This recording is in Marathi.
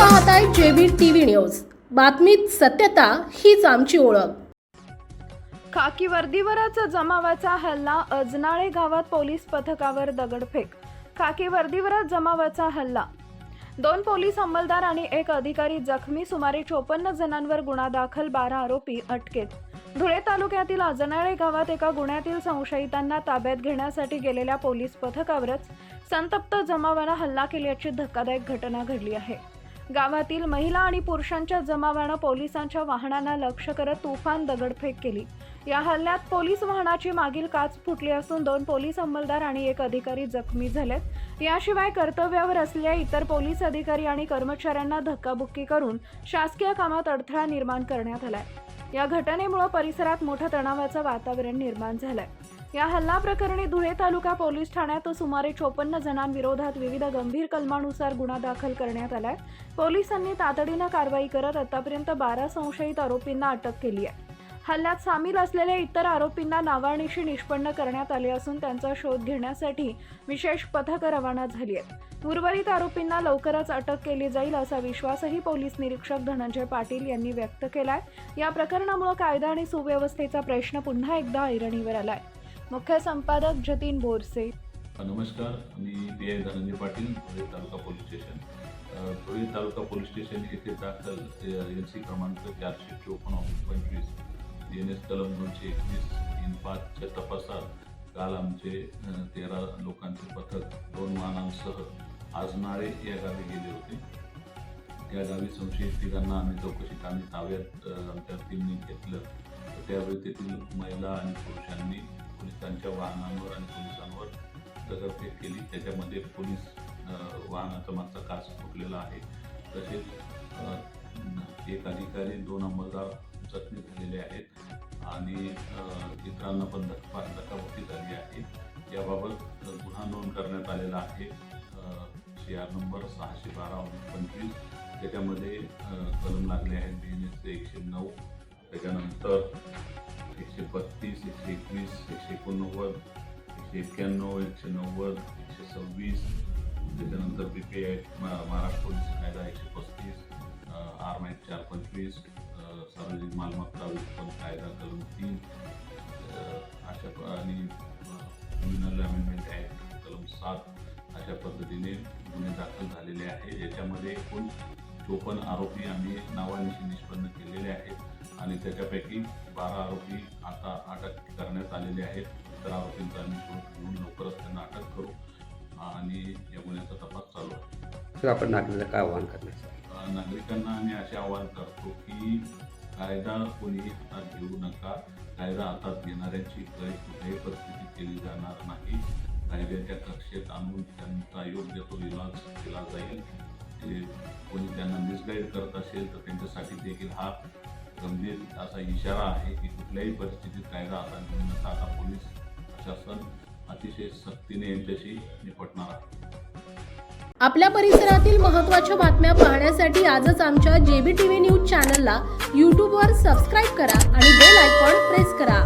पाहताय जेबी टीव्ही न्यूज. बातमीत सत्यता हीच आमची ओळख. खाकी वर्दीवरच जमावाचा हल्ला अजनाळे गावात पोलीस पथकावर दगडफेक. खाकी वर्दीवरच जमावाचा हल्ला. दोन पोलीस अंमलदार आणि एक अधिकारी जखमी सुमारे चोपन्न जणांवर गुन्हा दाखल बारा आरोपी अटकेत. धुळे तालुक्यातील अजनाळे गावात एका गुन्ह्यातील संशयितांना ताब्यात घेण्यासाठी गेलेल्या पोलीस पथकावरच संतप्त जमावानं हल्ला केल्याची धक्कादायक घटना घडली आहे. गावातील महिला आणि पुरुषांच्या जमावानं पोलिसांच्या वाहनांना लक्ष करत तुफान दगडफेक केली. या हल्ल्यात पोलीस वाहनाची मागील काच फुटली असून दोन पोलीस अंमलदार आणि एक अधिकारी जखमी झालेत. याशिवाय कर्तव्यावर असलेल्या इतर पोलीस अधिकारी आणि कर्मचाऱ्यांना धक्काबुक्की करून शासकीय कामात अडथळा निर्माण करण्यात आलाय. या घटनेमुळे परिसरात मोठ्या तणावाचं वातावरण निर्माण झालंय. या हल्ला प्रकरणी धुळे तालुका पोलीस ठाण्यात सुमारे चोपन्न जणांविरोधात विविध गंभीर कलमानुसार गुन्हा दाखल करण्यात आलाय. पोलिसांनी तातडीनं कारवाई करत आतापर्यंत बारा संशयित आरोपींना अटक केली आहे. हल्ल्यात सामील असलेल्या इतर आरोपींना नावानिशी निष्पन्न करण्यात आले असून त्यांचा शोध घेण्यासाठी विशेष पथक रवाना झाली आहेत. उर्वरित आरोपींना लवकरच अटक केली जाईल असा विश्वासही पोलीस निरीक्षक धनंजय पाटील यांनी व्यक्त केलाय. या प्रकरणामुळे कायदा आणि सुव्यवस्थेचा प्रश्न पुन्हा एकदा ऐरणीवर आलाय. मुख्य संपादक जतीन बोरसे. नमस्कार मी P I Dhananjay Patil Dhule taluka police station. Dhule taluka police station येथे दाखल एन सी क्रमांक चारशे चोपन्न पंचवीस एन एस कलम दोनशे एकवीस तीन पाचच्या तपासात काल आमचे तेरा लोकांचे पथक दोन वाहनांसह आजनाळे या गावी गेले होते. त्या गावी संशयित तिघांना आम्ही चौकशी आम्ही ताब्यात आमच्या टीमने घेतलं. त्यावेळी तेथील महिला आणि पुरुषांनी पोलिसांच्या वाहनांवर आणि पोलिसांवर दगडफेक केली. त्याच्यामध्ये पोलीस वाहनाचा मागचा काच फुटलेला आहे. तसेच एक अधिकारी दोन अंमलदार जखमी झालेले आहेत आणि इतरांना पण धक्का धक्काबुक्की झाली आहे. याबाबत गुन्हा नोंद करण्यात आलेला आहे. सी आर नंबर सहाशे बारा पंचवीस. त्याच्यामध्ये कलम लागले आहेत. बी एन एसचे एकशे नऊ त्याच्यानंतर एकशे बत्तीस एकशे एकवीस एकशे एकोणनव्वद एकशे एक्क्याण्णव एकशे नव्वद एकशे सव्वीस त्याच्यानंतर B P I Maharashtra police कायदा एकशे पस्तीस आर माय चार पंचवीस सार्वजनिक मालमत्ता उत्पन्न कायदा कलम तीन अशा आणि क्रिमिनल अमेंडमेंट ॲक्ट कलम सात अशा पद्धतीने गुन्हे दाखल झालेले आहे याच्यामध्ये एकूण चोपन्न आरोपी आम्ही नावानिशी निष्पन्न केलेले आहेत. आणि त्याच्यापैकी बारा आरोपी आता अटक करण्यात आलेले आहेत. इतर आरोपींचा आम्ही शोध घेऊन लवकरच त्यांना अटक करू. आणि या गुन्ह्याचा तपास चालू आहे. तर आपण नागरिकांना काय आवाहन करण्याचं अ, नागरिकांना आम्ही असे आवाहन करतो की कायदा कोणीही हातात घेऊ नका. कायदा हातात घेणाऱ्यांची काही कुठल्याही परिस्थितीत केली जाणार नाही. कायद्याच्या कक्षेत आणून त्यांचा योग्य तो इलाज केला जाईल. ते कोणी त्यांना मिसगाईड करत असेल तर त्यांच्यासाठी देखील हा गंभीर असा इशारा आहे की कुठल्याही परिस्थितीत कायदा हातात घेऊ नका आता पोलीस प्रशासन अतिशय सक्तीने यांच्याशी निपटणार आहे. आपल्या परिसरातील महत्त्वाच्या बातम्या पाहण्यासाठी आजच आमच्या जेबी टीव्ही न्यूज चॅनलला यूट्यूबवर सबस्क्राईब करा आणि बेल आयकॉन प्रेस करा.